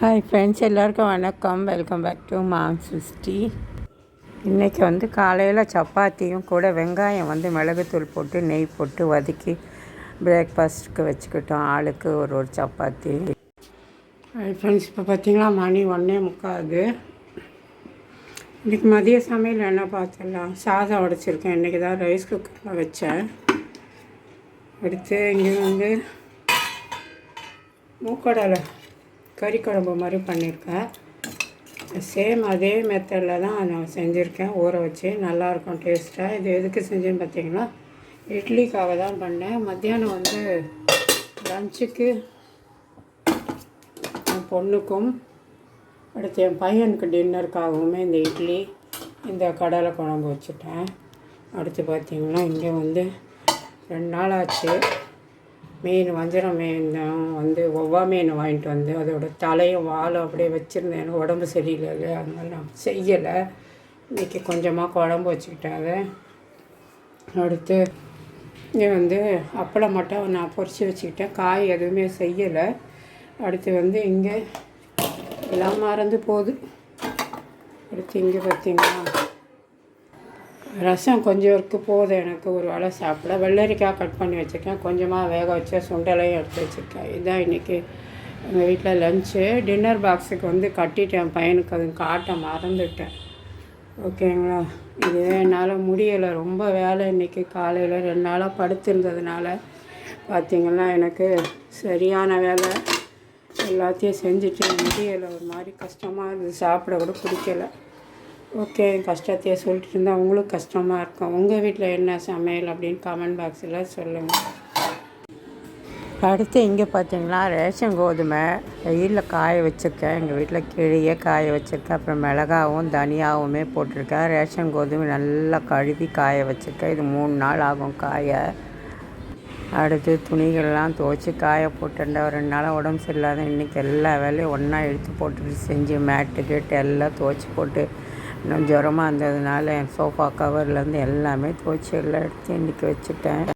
Hi friends எல்லாருக்கும் வணக்கம். Welcome back to mom சிஸ்டி இன்றைக்கி வந்து காலையில் சப்பாத்தியும் கூட வெங்காயம் வந்து மிளகுத்தூள் போட்டு நெய் போட்டு வதக்கி பிரேக்ஃபாஸ்ட்டுக்கு வச்சுக்கிட்டோம். ஆளுக்கு ஒரு ஒரு சப்பாத்தி. ஹாய் ஃப்ரெண்ட்ஸ் இப்போ பார்த்திங்கன்னா மணி ஒன்றே முக்காது இன்றைக்கி மதிய சமையல் என்ன பார்த்துடலாம். சாதம் உடைச்சிருக்கேன் இன்றைக்கி தான் ரைஸ் குக்கரில் வச்சேன். அடுத்து இங்கே வந்து மூக்கடலை. கறி குழம்பு மாதிரி பண்ணியிருக்கேன். சேம் அதே மெத்தடில் தான் நான் செஞ்சுருக்கேன். ஊற வச்சு நல்லாயிருக்கும் டேஸ்ட்டாக இது எதுக்கு செஞ்சேன்னு பார்த்தீங்கன்னா இட்லிக்காக தான் பண்ணேன். மத்தியானம் வந்து லஞ்சுக்கு என் பொண்ணுக்கும் அடுத்து என் பையனுக்கு டின்னருக்காகவுமே இந்த இட்லி இந்த கடலை குழம்பு வச்சுட்டேன். அடுத்து பார்த்திங்கன்னா இங்கே வந்து ரெண்டு நாள் ஆச்சு. மீன் வஞ்சரம் மீன் வந்து ஒவ்வா மீன் வாங்கிட்டு வந்து அதோட தலையும் வாலும் அப்படியே வச்சுருந்தேன். எனக்கு உடம்பு சரியில்லை இல்லையா? அதனால நான் செய்யலை. இன்றைக்கி கொஞ்சமாக குழம்பு வச்சுக்கிட்டாங்க அடுத்து இங்கே வந்து அப்பளம் மட்டும் நான் பொரித்து வச்சுக்கிட்டேன். காய் எதுவுமே செய்யலை. அடுத்து வந்து இங்கே எல்லாம் மறந்து போகுது. அடுத்து இங்கே பார்த்தீங்கன்னா ரசம் கொஞ்சம் இருக்குது போதும். எனக்கு ஒரு வேளை சாப்பிட. வெள்ளரிக்காய் கட் பண்ணி வச்சுருக்கேன். கொஞ்சமாக வேக வச்ச சுண்டலையும் எடுத்து வச்சுருக்கேன். இதுதான் இன்றைக்கி எங்கள் வீட்டில் லஞ்சு டின்னர் பாக்ஸுக்கு வந்து கட்டிட்டேன். பையனுக்கு அது காட்ட மறந்துட்டேன். ஓகேங்களா இது என்னால் முடியலை. ரொம்ப வேலை இன்றைக்கி காலையில். ரெண்டு நாளாக படுத்திருந்ததுனால பார்த்திங்கன்னா எனக்கு சரியான வேலை. எல்லாத்தையும் செஞ்சுட்டு முடியலை. ஒரு மாதிரி கஷ்டமாக இருந்தது. சாப்பிட கூட பிடிக்கல. ஓகே கஷ்டத்தையே சொல்லிட்டு இருந்தால் உங்களுக்கு கஷ்டமாக இருக்கும். உங்கள் வீட்டில் என்ன சமையல் அப்படின்னு கமெண்ட் பாக்ஸில் சொல்லுங்கள் அடுத்து இங்கே பார்த்தீங்கன்னா ரேஷன் கோதுமை வெயிலில் காய வச்சுருக்கேன். எங்கள் வீட்டில் கிழியே காய வச்சுருக்கேன். அப்புறம் மிளகாவும் தனியாவுமே போட்டிருக்கேன். ரேஷன் கோதுமை நல்லா கழுவி காய வச்சுருக்கேன். இது மூணு நாள் ஆகும் காய. அடுத்து துணிகள்லாம் துவைச்சி காய போட்டுருந்தேன். ஒரு ரெண்டு நாளாக உடம்பு சரியில்லாத இன்றைக்கி எல்லா வேலையும் ஒன்றா எடுத்து போட்டுட்டு செஞ்சு மேட்டு கேட்டு எல்லாம் துவைச்சி போட்டு இன்னும் ஜுரமாக இருந்ததுனால என் சோஃபா கவர்லேருந்து எல்லாமே துவைச்சி எல்லாம் எடுத்து இன்றைக்கி வச்சுட்டேன்.